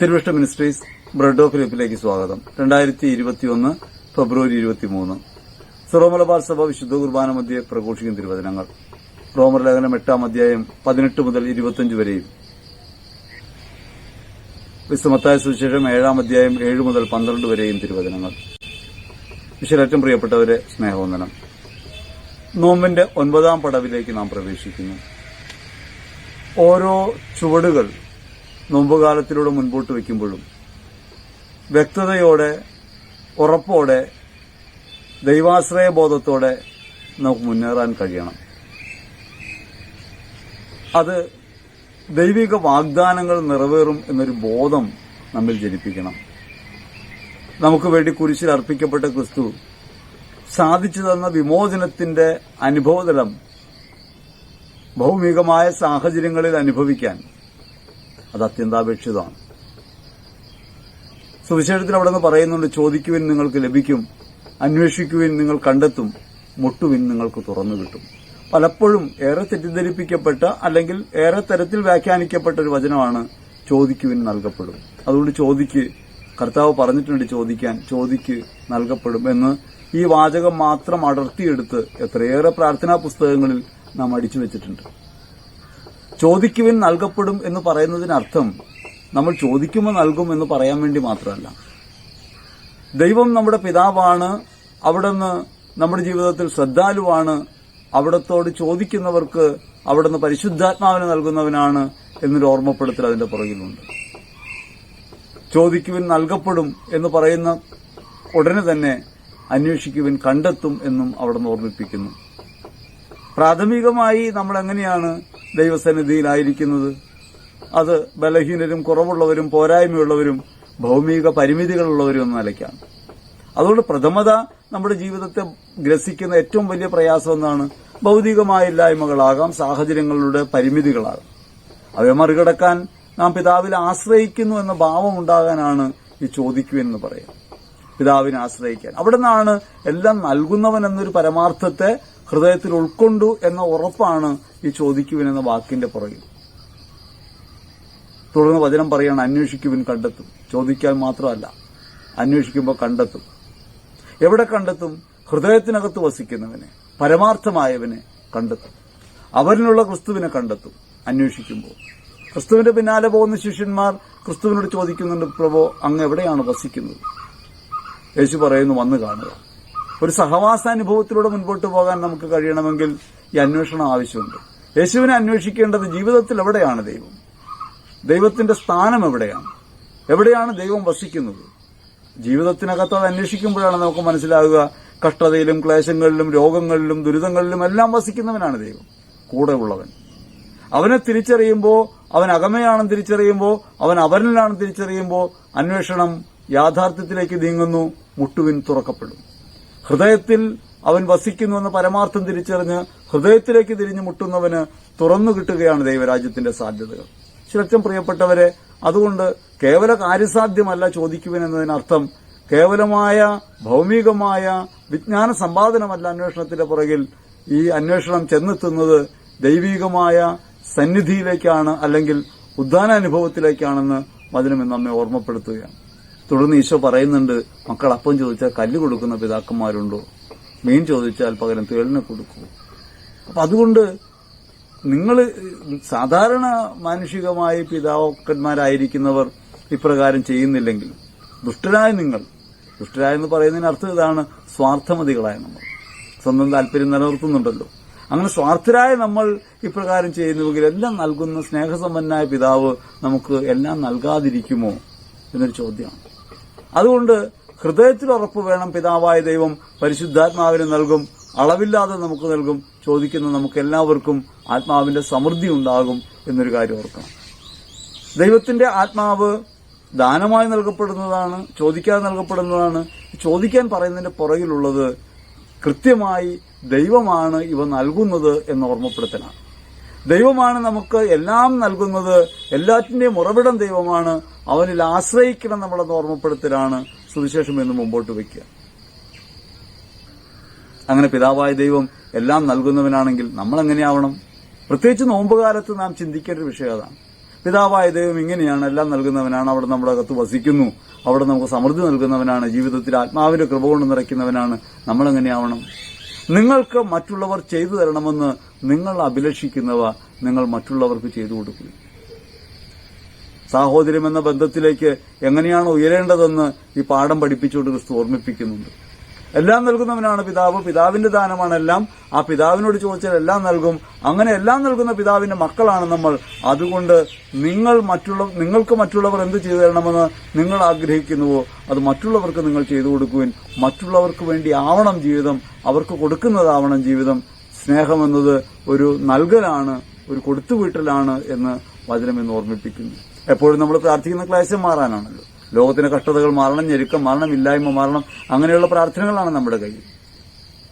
തിരുവിഷ്ട ministries bread of ലൈഫിലേക്ക് സ്വാഗതം. രണ്ടായിരത്തി ഇരുപത്തിയൊന്ന് ഫെബ്രുവരി ഇരുപത്തിമൂന്ന്. സിറോമലബാർ സഭ വിശുദ്ധ കുർബാന മധ്യേ പ്രഘോഷിക്കുന്ന തിരുവചനങ്ങൾ. റോമർ ലേഖനം എട്ടാം അധ്യായം പതിനെട്ട് മുതൽ ഇരുപത്തിയഞ്ച് വരെയും. വിശ്വമത്തായ സുവിശേഷം ഏഴാം അധ്യായം ഏഴ് മുതൽ പന്ത്രണ്ട് വരെയും തിരുവചനങ്ങൾ. വിശ്വലേറ്റം പ്രിയപ്പെട്ടവരെ സ്നേഹവന്ദനം. നോമ്പിന്റെ ഒൻപതാം പടവിലേക്ക് നാം പ്രവേശിക്കുന്നു. ഓരോ ചുവടുകൾ നോമ്പുകാലത്തിലൂടെ മുൻപോട്ട് വയ്ക്കുമ്പോഴും വ്യക്തതയോടെ ഉറപ്പോടെ ദൈവാശ്രയ ബോധത്തോടെ നമുക്ക് മുന്നേറാൻ കഴിയണം. അത് ദൈവിക വാഗ്ദാനങ്ങൾ നിറവേറും എന്നൊരു ബോധം നമ്മിൽ ജനിപ്പിക്കണം. നമുക്ക് വേണ്ടി കുരിശിൽ അർപ്പിക്കപ്പെട്ട ക്രിസ്തു സാധിച്ചു തന്ന വിമോചനത്തിന്റെ അനുഭവതലം ഭൗമികമായ സാഹചര്യങ്ങളിൽ അനുഭവിക്കാൻ അത് അത്യന്താപേക്ഷിതമാണ് സുവിശേഷത്തിൽ അവിടെ നിന്ന് പറയുന്നുണ്ട് ചോദിക്കുവിൻ നിങ്ങൾക്ക് ലഭിക്കും അന്വേഷിക്കുവിൻ നിങ്ങൾ കണ്ടെത്തും മുട്ടുവിൻ നിങ്ങൾക്ക് തുറന്നു കിട്ടും. പലപ്പോഴും ഏറെ തെറ്റിദ്ധരിപ്പിക്കപ്പെട്ട അല്ലെങ്കിൽ ഏറെ തരത്തിൽ വ്യാഖ്യാനിക്കപ്പെട്ട ഒരു വചനമാണ് ചോദിക്കുവിൻ നൽകപ്പെടും. അതുകൊണ്ട് ചോദിക്ക് കർത്താവ് പറഞ്ഞിട്ടുണ്ട് ചോദിക്കാൻ ചോദിക്ക് നൽകപ്പെടും എന്ന് ഈ വാചകം മാത്രം അടർത്തിയെടുത്ത് എത്രയേറെ പ്രാർത്ഥനാ പുസ്തകങ്ങളിൽ നാം അടിച്ചു വെച്ചിട്ടുണ്ട്. ചോദിക്കുവിൻ നൽകപ്പെടും എന്ന് പറയുന്നതിനർത്ഥം നമ്മൾ ചോദിക്കുമ്പോൾ നൽകും എന്ന് പറയാൻ വേണ്ടി മാത്രമല്ല. ദൈവം നമ്മുടെ പിതാവാണ് അവിടുന്ന് നമ്മുടെ ജീവിതത്തിൽ ശ്രദ്ധാലുവാണ് അവിടത്തോട് ചോദിക്കുന്നവർക്ക് അവിടുന്ന് പരിശുദ്ധാത്മാവിനെ നൽകുന്നവനാണ് എന്നൊരു ഓർമ്മപ്പെടുത്തൽ അതിന്റെ പുറകിലുണ്ട്. ചോദിക്കുവിൻ നൽകപ്പെടും എന്ന് പറയുന്ന ഉടനെ തന്നെ അന്വേഷിക്കുവിൻ കണ്ടെത്തും എന്നും അവിടുന്ന് ഓർമ്മിപ്പിക്കുന്നു. പ്രാഥമികമായി നമ്മൾ എങ്ങനെയാണ് ദൈവസന്നിധിയിലായിരിക്കുന്നത്. അത് ബലഹീനരും കുറവുള്ളവരും പോരായ്മയുള്ളവരും ഭൗമിക പരിമിതികളുള്ളവരും എന്ന നിലയ്ക്കാണ്. അതുകൊണ്ട് പ്രഥമത നമ്മുടെ ജീവിതത്തെ ഗ്രസിക്കുന്ന ഏറ്റവും വലിയ പ്രയാസം എന്നാണ് ഭൗതികമായ ഇല്ലായ്മകളാകാം സാഹചര്യങ്ങളുടെ പരിമിതികളാകാം. അവയെ മറികടക്കാൻ നാം പിതാവിൽ ആശ്രയിക്കുന്നു എന്ന ഭാവം ഉണ്ടാകാനാണ് ഈ ചോദിക്കുവെന്ന് പറയാം പിതാവിനെ ആശ്രയിക്കാൻ. അവിടെ നിന്നാണ് എല്ലാം നൽകുന്നവൻ എന്നൊരു പരമാർത്ഥത്തെ ഹൃദയത്തിൽ ഉൾക്കൊണ്ടു എന്ന ഉറപ്പാണ് ഈ ചോദിക്കുവിൻ എന്ന വാക്കിന്റെ പുറകിൽ. തുടർന്ന് വചനം പറയാണ് അന്വേഷിക്കുവിൻ കണ്ടെത്തും. ചോദിക്കാൻ മാത്രമല്ല അന്വേഷിക്കുമ്പോൾ കണ്ടെത്തും. എവിടെ കണ്ടെത്തും? ഹൃദയത്തിനകത്ത് വസിക്കുന്നവനെ പരമാർത്ഥമായവനെ കണ്ടെത്തും. അവരിലുള്ള ക്രിസ്തുവിനെ കണ്ടെത്തും അന്വേഷിക്കുമ്പോൾ. ക്രിസ്തുവിന്റെ പിന്നാലെ പോകുന്ന ശിഷ്യന്മാർ ക്രിസ്തുവിനോട് ചോദിക്കുന്നുണ്ട് പ്രഭോ അങ്ങ് എവിടെയാണ് വസിക്കുന്നത്? യേശു പറയുന്നു വന്ന് കാണുക. ഒരു സഹവാസാനുഭവത്തിലൂടെ മുൻപോട്ട് പോകാൻ നമുക്ക് കഴിയണമെങ്കിൽ ഈ അന്വേഷണം ആവശ്യമുണ്ട്. യേശുവിനെ അന്വേഷിക്കേണ്ടത് ജീവിതത്തിൽ എവിടെയാണ് ദൈവം? ദൈവത്തിന്റെ സ്ഥാനം എവിടെയാണ്? എവിടെയാണ് ദൈവം വസിക്കുന്നത്? ജീവിതത്തിനകത്ത് അത് അന്വേഷിക്കുമ്പോഴാണ് നമുക്ക് മനസ്സിലാകുക കഷ്ടതയിലും ക്ലേശങ്ങളിലും രോഗങ്ങളിലും ദുരിതങ്ങളിലും എല്ലാം വസിക്കുന്നവനാണ് ദൈവം. കൂടെ ഉള്ളവൻ. അവനെ തിരിച്ചറിയുമ്പോൾ അവൻ അകമയാണെന്ന് തിരിച്ചറിയുമ്പോൾ അവൻ അവനിലാണെന്ന് തിരിച്ചറിയുമ്പോൾ അന്വേഷണം യാഥാർത്ഥ്യത്തിലേക്ക് നീങ്ങുന്നു മുട്ടുവിൻ തുറക്കപ്പെടും. ഹൃദയത്തിൽ അവൻ വസിക്കുന്നു എന്ന പരമാർത്ഥം തിരിച്ചറിഞ്ഞ് ഹൃദയത്തിലേക്ക് തിരിഞ്ഞു മുട്ടുന്നവന് തുറന്നു കിട്ടുകയാണ് ദൈവരാജ്യത്തിന്റെ സാധ്യതകൾ. ശിലക്ഷം പ്രിയപ്പെട്ടവരെ അതുകൊണ്ട് കേവല കാര്യസാധ്യമല്ല ചോദിക്കുവൻ എന്നതിനർത്ഥം കേവലമായ ഭൗമികമായ വിജ്ഞാന സമ്പാദനമല്ല അന്വേഷണത്തിന്റെ പുറകിൽ ഈ അന്വേഷണം ചെന്നെത്തുന്നത് ദൈവീകമായ സന്നിധിയിലേക്കാണ് അല്ലെങ്കിൽ ഉദ്ധാനാനുഭവത്തിലേക്കാണെന്ന് വചനം നമ്മെ ഓർമ്മപ്പെടുത്തുകയാണ്. തുടർന്ന് ഈശോ പറയുന്നുണ്ട് മക്കൾ അപ്പം ചോദിച്ചാൽ കല്ല് കൊടുക്കുന്ന പിതാക്കന്മാരുണ്ടോ? മീൻ ചോദിച്ചാൽ പകരം തേളിനെ കൊടുക്കൂ. അപ്പൊ അതുകൊണ്ട് നിങ്ങൾ സാധാരണ മാനുഷികമായി പിതാക്കന്മാരായിരിക്കുന്നവർ ഇപ്രകാരം ചെയ്യുന്നില്ലെങ്കിൽ ദുഷ്ടരായ നിങ്ങൾ ദുഷ്ടരായെന്ന് പറയുന്നതിന് അർത്ഥം ഇതാണ് സ്വാർത്ഥമതികളായ നമ്മൾ. സ്വന്തം താല്പര്യം നിലനിർത്തുന്നുണ്ടല്ലോ. അങ്ങനെ സ്വാർത്ഥരായ നമ്മൾ ഇപ്രകാരം ചെയ്യുന്നുവെങ്കിൽ എല്ലാം നൽകുന്ന സ്നേഹസമ്പന്നായ പിതാവ് നമുക്ക് എല്ലാം നൽകാതിരിക്കുമോ എന്നൊരു ചോദ്യമാണ്. അതുകൊണ്ട് ഹൃദയത്തിൽ ഉറപ്പ് വേണം പിതാവായ ദൈവം പരിശുദ്ധാത്മാവിന് നൽകും അളവില്ലാതെ നമുക്ക് നൽകും ചോദിക്കുന്ന നമുക്ക് എല്ലാവർക്കും ആത്മാവിന്റെ സമൃദ്ധി ഉണ്ടാകും എന്നൊരു കാര്യം ഓർക്കണം. ദൈവത്തിന്റെ ആത്മാവ് ദാനമായി നൽകപ്പെടുന്നതാണ് ചോദിക്കാതെ നൽകപ്പെടുന്നതാണ്. ചോദിക്കാൻ പറയുന്നതിന്റെ പുറകിലുള്ളത് കൃത്യമായി ദൈവമാണ് ഇവ നൽകുന്നത് എന്ന് ഓർമ്മപ്പെടുത്തലാണ്. ദൈവമാണ് നമുക്ക് എല്ലാം നൽകുന്നത്. എല്ലാറ്റിന്റെയും ഉറവിടം ദൈവമാണ്. അവനിൽ ആശ്രയിക്കണം നമ്മളെന്ന് ഓർമ്മപ്പെടുത്തലാണ് സുവിശേഷം എന്ന് മുമ്പോട്ട് വയ്ക്കുക. അങ്ങനെ പിതാവായ ദൈവം എല്ലാം നൽകുന്നവനാണെങ്കിൽ നമ്മൾ എങ്ങനെയാവണം പ്രത്യേകിച്ച് നോമ്പുകാലത്ത് നാം ചിന്തിക്കേണ്ട ഒരു വിഷയം അതാണ്. പിതാവായ ദൈവം ഇങ്ങനെയാണ് എല്ലാം നൽകുന്നവനാണ്. അവിടെ നമ്മുടെ അകത്ത് വസിക്കുന്നു. അവിടെ നമുക്ക് സമൃദ്ധി നൽകുന്നവനാണ്. ജീവിതത്തിൽ ആത്മാവിന്റെ കൃപ കൊണ്ട് നിറയ്ക്കുന്നവനാണ്. നമ്മൾ എങ്ങനെയാവണം നിങ്ങൾക്ക് മറ്റുള്ളവർ ചെയ്തു തരണമെന്ന് നിങ്ങൾ അഭിലഷിക്കുന്നവ നിങ്ങൾ മറ്റുള്ളവർക്ക് ചെയ്തു കൊടുക്കുക സാഹോദര്യം എന്ന ബന്ധത്തിലേക്ക് എങ്ങനെയാണ് ഉയരേണ്ടതെന്ന് ഈ പാഠം പഠിപ്പിച്ചുകൊണ്ട് ക്രിസ്തു ഓർമ്മിപ്പിക്കുന്നുണ്ട്. എല്ലാം നൽകുന്നവനാണ് പിതാവ്. പിതാവിന്റെ ദാനമാണ് എല്ലാം. ആ പിതാവിനോട് ചോദിച്ചാൽ എല്ലാം നൽകും. അങ്ങനെ എല്ലാം നൽകുന്ന പിതാവിന്റെ മക്കളാണ് നമ്മൾ. അതുകൊണ്ട് നിങ്ങൾ മറ്റുള്ള നിങ്ങൾക്ക് മറ്റുള്ളവർ എന്ത് ചെയ്തു തരണമെന്ന് നിങ്ങൾ ആഗ്രഹിക്കുന്നുവോ? അത് മറ്റുള്ളവർക്ക് നിങ്ങൾ ചെയ്തു കൊടുക്കുവിൻ. മറ്റുള്ളവർക്ക് വേണ്ടി ആവണം ജീവിതം. അവർക്ക് കൊടുക്കുന്നതാവണം ജീവിതം. സ്നേഹമെന്നത് ഒരു നൽകലാണ് ഒരു കൊടുത്തുവീട്ടലാണ് എന്ന് വചനം എന്ന് ഓർമ്മിപ്പിക്കുന്നു. എപ്പോഴും നമ്മൾ പ്രാർത്ഥിക്കുന്ന ക്ലേശം മാറാനാണല്ലോ. ലോകത്തിന്റെ കഷ്ടതകൾ മാറണം ഞെരുക്കം മാറണം ഇല്ലായ്മ മാറണം അങ്ങനെയുള്ള പ്രാർത്ഥനകളാണ് നമ്മുടെ കയ്യിൽ.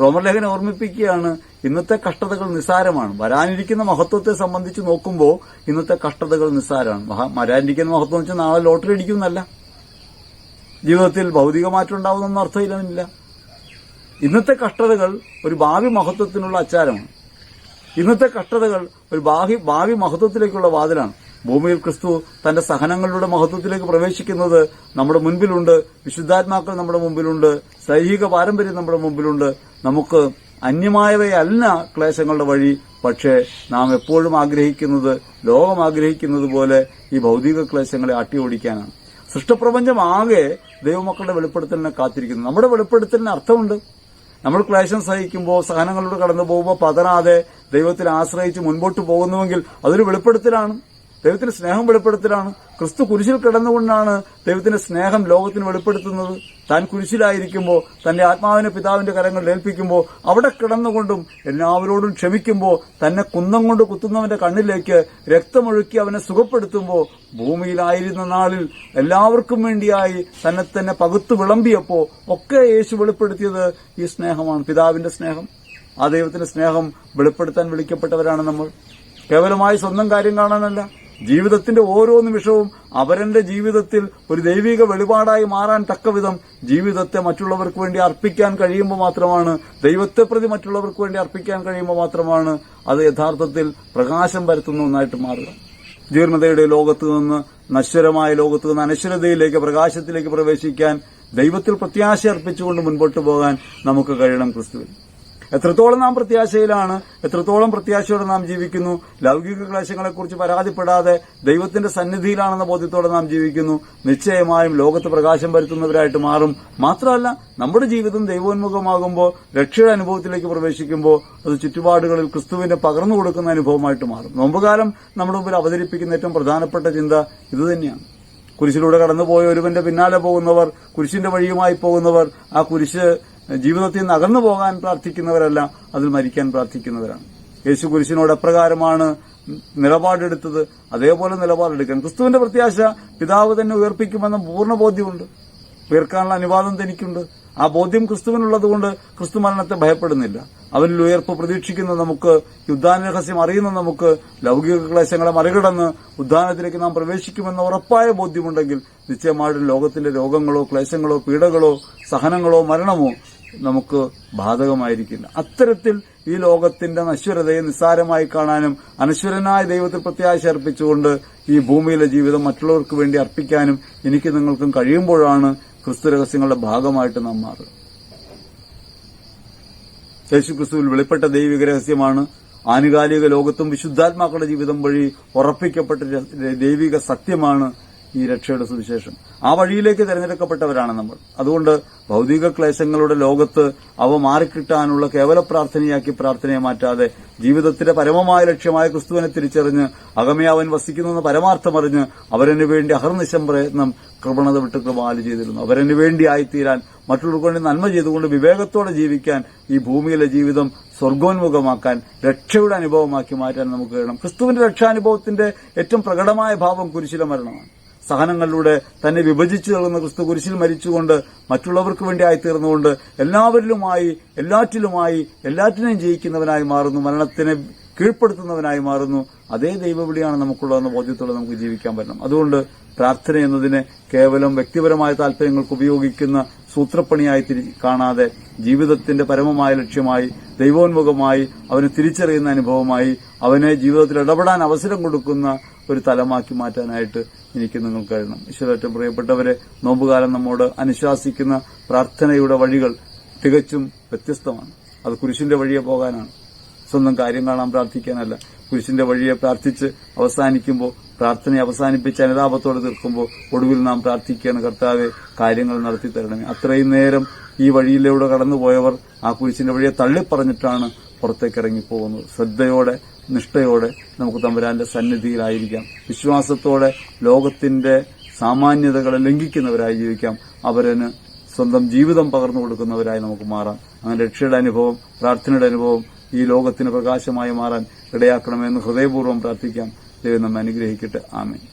റോമർ ലേഖനം ഓർമ്മിപ്പിക്കുകയാണ് ഇന്നത്തെ കഷ്ടതകൾ നിസ്സാരമാണ്. വരാനിരിക്കുന്ന മഹത്വത്തെ സംബന്ധിച്ച് നോക്കുമ്പോൾ ഇന്നത്തെ കഷ്ടതകൾ നിസ്സാരമാണ്. വരാനിരിക്കുന്ന മഹത്വം വെച്ചാൽ നാളെ ലോട്ടറി അടിക്കുന്നല്ല ജീവിതത്തിൽ ഭൗതിക മാറ്റം ഉണ്ടാവുന്ന അർത്ഥമില്ല ഇന്നത്തെ കഷ്ടതകൾ ഒരു ഭാവി മഹത്വത്തിനുള്ള അച്ചാരമാണ്. ഇന്നത്തെ കഷ്ടതകൾ ഒരു ഭാവി ഭാവി മഹത്വത്തിലേക്കുള്ള വാതിലാണ്. ഭൂമിയിൽ ക്രിസ്തു തന്റെ സഹനങ്ങളുടെ മഹത്വത്തിലേക്ക് പ്രവേശിക്കുന്നത് നമ്മുടെ മുൻപിലുണ്ട്. വിശുദ്ധാത്മാക്കൾ നമ്മുടെ മുമ്പിലുണ്ട്. സൈഹിക പാരമ്പര്യം നമ്മുടെ മുമ്പിലുണ്ട്. നമുക്ക് അന്യമായവയല്ല ക്ലേശങ്ങളുടെ വഴി പക്ഷേ നാം എപ്പോഴും ആഗ്രഹിക്കുന്നത് ലോകം ആഗ്രഹിക്കുന്നത് പോലെ ഈ ഭൗതിക ക്ലേശങ്ങളെ അട്ടിയോടിക്കാനാണ് സൃഷ്ടപ്രപഞ്ചം ആകെ ദൈവമക്കളുടെ വെളിപ്പെടുത്തലിനെ കാത്തിരിക്കുന്നു. നമ്മുടെ വെളിപ്പെടുത്തലിന് അർത്ഥമുണ്ട്. നമ്മൾ ക്ലേശം സഹിക്കുമ്പോൾ സഹനങ്ങളിലൂടെ കടന്നു പോകുമ്പോൾ പതറാതെ ദൈവത്തിൽ ആശ്രയിച്ച് മുൻപോട്ട് പോകുന്നുവെങ്കിൽ അതൊരു വെളിപ്പെടുത്തലാണ്. ദൈവത്തിന്റെ സ്നേഹം വെളിപ്പെടുത്തലാണ്. ക്രിസ്തു കുരിശിൽ കിടന്നുകൊണ്ടാണ് ദൈവത്തിന്റെ സ്നേഹം ലോകത്തിന് വെളിപ്പെടുത്തുന്നത്. താൻ കുരിശിലായിരിക്കുമ്പോൾ തന്റെ ആത്മാവിനെ പിതാവിന്റെ കരങ്ങളിൽ ഏൽപ്പിക്കുമ്പോൾ അവിടെ കിടന്നുകൊണ്ടും എല്ലാവരോടും ക്ഷമിക്കുമ്പോൾ തന്നെ കുന്നം കൊണ്ട് കുത്തുന്നവന്റെ കണ്ണിലേക്ക് രക്തമൊഴുക്കി അവനെ സുഖപ്പെടുത്തുമ്പോൾ ഭൂമിയിലായിരുന്ന നാളിൽ എല്ലാവർക്കും വേണ്ടിയായി തന്നെ തന്നെ പകുത്തു വിളമ്പിയപ്പോ ഒക്കെ യേശു വെളിപ്പെടുത്തിയത് ഈ സ്നേഹമാണ് പിതാവിന്റെ സ്നേഹം. ആ ദൈവത്തിന്റെ സ്നേഹം വെളിപ്പെടുത്താൻ വിളിക്കപ്പെട്ടവരാണ് നമ്മൾ. കേവലമായി സ്വന്തം കാര്യം കാണാനല്ല ജീവിതത്തിന്റെ ഓരോ നിമിഷവും അവരന്റെ ജീവിതത്തിൽ ഒരു ദൈവിക വെളിപാടായി മാറാൻ തക്കവിധം ജീവിതത്തെ മറ്റുള്ളവർക്ക് വേണ്ടി അർപ്പിക്കാൻ കഴിയുമ്പോൾ മാത്രമാണ് ദൈവത്തെ പ്രതി മറ്റുള്ളവർക്ക് വേണ്ടി അർപ്പിക്കാൻ കഴിയുമ്പോൾ മാത്രമാണ് അത് യഥാർത്ഥത്തിൽ പ്രകാശം പരത്തുന്ന ഒന്നായിട്ട് മാറുക. ജീർണതയുടെ ലോകത്ത് നിന്ന് നശ്വരമായ ലോകത്ത് നിന്ന് അനശ്വരതയിലേക്ക് പ്രകാശത്തിലേക്ക് പ്രവേശിക്കാൻ ദൈവത്തിൽ പ്രത്യാശ അർപ്പിച്ചുകൊണ്ട് മുൻപോട്ട് പോകാൻ നമുക്ക് കഴിയണം ക്രിസ്തുവിൽ. എത്രത്തോളം നാം പ്രത്യാശയിലാണ് എത്രത്തോളം പ്രത്യാശയോടെ നാം ജീവിക്കുന്നു ലൗകിക ക്ലേശങ്ങളെക്കുറിച്ച് പരാതിപ്പെടാതെ ദൈവത്തിന്റെ സന്നിധിയിലാണെന്ന ബോധ്യത്തോടെ നാം ജീവിക്കുന്നു നിശ്ചയമായും ലോകത്ത് പ്രകാശം വരുത്തുന്നവരായിട്ട് മാറും. മാത്രമല്ല നമ്മുടെ ജീവിതം ദൈവോന്മുഖമാകുമ്പോൾ രക്ഷയുടെ അനുഭവത്തിലേക്ക് പ്രവേശിക്കുമ്പോൾ അത് ചുറ്റുപാടുകളിൽ ക്രിസ്തുവിനെ പകർന്നു കൊടുക്കുന്ന അനുഭവമായിട്ട് മാറും. നോമ്പുകാലം നമ്മുടെ മുമ്പിൽ അവതരിപ്പിക്കുന്ന ഏറ്റവും പ്രധാനപ്പെട്ട ചിന്ത ഇതുതന്നെയാണ് കുരിശിലൂടെ കടന്നുപോയ ഒരുവന്റെ പിന്നാലെ പോകുന്നവർ കുരിശിന്റെ വഴിയുമായി പോകുന്നവർ ആ കുരിശ് ജീവിതത്തിൽ നിന്ന് അകന്നു പോകാൻ പ്രാർത്ഥിക്കുന്നവരല്ല അതിൽ മരിക്കാൻ പ്രാർത്ഥിക്കുന്നവരാണ്. യേശു കുരിശിനോട് എപ്രകാരമാണ് നിലപാടെടുത്തത്? അതേപോലെ നിലപാടെടുക്കാൻ. ക്രിസ്തുവിന്റെ പ്രത്യാശ പിതാവ് തന്നെ ഉയർപ്പിക്കുമെന്ന പൂർണ ബോധ്യമുണ്ട്. ഉയർക്കാനുള്ള അനുവാദം തനിക്കുണ്ട്. ആ ബോധ്യം ക്രിസ്തുവിനുള്ളതുകൊണ്ട് ക്രിസ്തു മരണത്തെ ഭയപ്പെടുന്നില്ല. അവനിൽ ഉയർപ്പ് പ്രതീക്ഷിക്കുന്ന നമുക്ക് യുദ്ധാന രഹസ്യം അറിയുന്ന നമുക്ക് ലൗകിക ക്ലേശങ്ങളെ മറികടന്ന് ഉദ്ധാനത്തിലേക്ക് നാം പ്രവേശിക്കുമെന്ന ഉറപ്പായ ബോധ്യമുണ്ടെങ്കിൽ നിശ്ചയമായിട്ടും ലോകത്തിന്റെ രോഗങ്ങളോ ക്ലേശങ്ങളോ പീഡകളോ സഹനങ്ങളോ മരണമോ നമുക്ക് ബാധകമായിരിക്കില്ല. അത്തരത്തിൽ ഈ ലോകത്തിന്റെ നശ്വരതയെ നിസ്സാരമായി കാണാനും അനശ്വരനായ ദൈവത്തിൽ പ്രത്യാശ അർപ്പിച്ചുകൊണ്ട് ഈ ഭൂമിയിലെ ജീവിതം മറ്റുള്ളവർക്ക് വേണ്ടി അർപ്പിക്കാനും എനിക്ക് നിങ്ങൾക്കും കഴിയുമ്പോഴാണ് ക്രിസ്തു രഹസ്യങ്ങളുടെ ഭാഗമായിട്ട് നാം മാറുക. യേശു ക്രിസ്തുവിൽ വെളിപ്പെട്ട ദൈവിക രഹസ്യമാണ് ആനുകാലിക ലോകത്തും വിശുദ്ധാത്മാക്കളുടെ ജീവിതം വഴി ഉറപ്പിക്കപ്പെട്ട ദൈവിക സത്യമാണ് ഈ രക്ഷയുടെ സുവിശേഷം. ആ വഴിയിലേക്ക് തിരഞ്ഞെടുക്കപ്പെട്ടവരാണ് നമ്മൾ. അതുകൊണ്ട് ഭൗതിക ക്ലേശങ്ങളുടെ ലോകത്ത് അവ മാറിക്കിട്ടാനുള്ള കേവല പ്രാർത്ഥനയാക്കി പ്രാർത്ഥനയെ മാറ്റാതെ ജീവിതത്തിന്റെ പരമമായ ലക്ഷ്യമായ ക്രിസ്തുവിനെ തിരിച്ചറിഞ്ഞ് അകമേ അവൻ വസിക്കുന്നുവെന്ന് പരമാർത്ഥമറിഞ്ഞ് അവരനു വേണ്ടി അഹർനിശം പ്രയത്നം കൃപണത വിട്ട് കൃപാൽ ചെയ്തിരുന്നു. അവരനു വേണ്ടി ആയിത്തീരാൻ മറ്റുള്ളവർക്ക് വേണ്ടി നന്മ ചെയ്തുകൊണ്ട് വിവേകത്തോടെ ജീവിക്കാൻ ഈ ഭൂമിയിലെ ജീവിതം സ്വർഗോന്മുഖമാക്കാൻ രക്ഷയുടെ അനുഭവമാക്കി മാറ്റാൻ നമുക്ക് കഴിയണം. ക്രിസ്തുവിന്റെ രക്ഷാനുഭവത്തിന്റെ ഏറ്റവും പ്രകടമായ ഭാവം കുരിശിലെ മരണമാണ്. സഹനങ്ങളിലൂടെ തന്നെ വിഭജിച്ചു നൽകുന്ന ക്രിസ്തു കുരിശിൽ മരിച്ചുകൊണ്ട് മറ്റുള്ളവർക്ക് വേണ്ടി ആയിത്തീർന്നുകൊണ്ട് എല്ലാവരിലുമായി എല്ലാറ്റിലുമായി എല്ലാറ്റിനെയും ജയിക്കുന്നവനായി മാറുന്നു മരണത്തിനെ കീഴ്പ്പെടുത്തുന്നവനായി മാറുന്നു. അതേ ദൈവവിളിയാണ് നമുക്കുള്ളതെന്ന ബോധ്യത്തോടെ നമുക്ക് ജീവിക്കാൻ പറ്റണം. അതുകൊണ്ട് പ്രാർത്ഥന എന്നതിനെ കേവലം വ്യക്തിപരമായ താല്പര്യങ്ങൾക്ക് ഉപയോഗിക്കുന്ന സൂത്രപ്പണിയായി തിരി കാണാതെ ജീവിതത്തിന്റെ പരമമായ ലക്ഷ്യമായി ദൈവോന്മുഖമായി അവനെ തിരിച്ചറിയുന്ന അനുഭവമായി അവനെ ജീവിതത്തിൽ ഇടപെടാൻ അവസരം കൊടുക്കുന്ന ഒരു തലമാക്കി മാറ്റാനായിട്ട് എനിക്ക് നിങ്ങൾക്ക് കഴിയണം ഈശ്വരറ്റം പ്രിയപ്പെട്ടവരെ നോമ്പുകാലം നമ്മോട് അനുശാസിക്കുന്ന പ്രാർത്ഥനയുടെ വഴികൾ തികച്ചും വ്യത്യസ്തമാണ്. അത് കുരിശിന്റെ വഴിയെ പോകാനാണ്. സ്വന്തം കാര്യം കാണാൻ പ്രാർത്ഥിക്കാനല്ല. കുരിശിന്റെ വഴിയെ പ്രാർത്ഥിച്ച് അവസാനിക്കുമ്പോൾ പ്രാർത്ഥന അവസാനിപ്പിച്ച് അനുതാപത്തോടെ തീർക്കുമ്പോൾ ഒടുവിൽ നാം പ്രാർത്ഥിക്കുകയാണ് കർത്താവെ കാര്യങ്ങൾ നടത്തി തരണമേ അത്രയും നേരം ഈ വഴിയിലൂടെ കടന്നുപോയവർ ആ കുരിശിന്റെ വഴിയെ തള്ളിപ്പറഞ്ഞിട്ടാണ് പുറത്തേക്ക് ഇറങ്ങിപ്പോകുന്നു ശ്രദ്ധയോടെ നിഷ്ഠയോടെ നമുക്ക് തമ്പുരാന്റെ സന്നിധിയിലായിരിക്കാം. വിശ്വാസത്തോടെ ലോകത്തിന്റെ സാമാന്യതകളെ ലംഘിക്കുന്നവരായി ജീവിക്കാം. അവരന് സ്വന്തം ജീവിതം പകർന്നു കൊടുക്കുന്നവരായി നമുക്ക് മാറാം. അങ്ങനെ രക്ഷയുടെ അനുഭവം പ്രാർത്ഥനയുടെ അനുഭവം ഈ ലോകത്തിന് പ്രകാശമായി മാറാൻ ഇടയാക്കണമെന്ന് ഹൃദയപൂർവം പ്രാർത്ഥിക്കാം. ദൈവം നമ്മെ അനുഗ്രഹിക്കട്ടെ. ആമേൻ.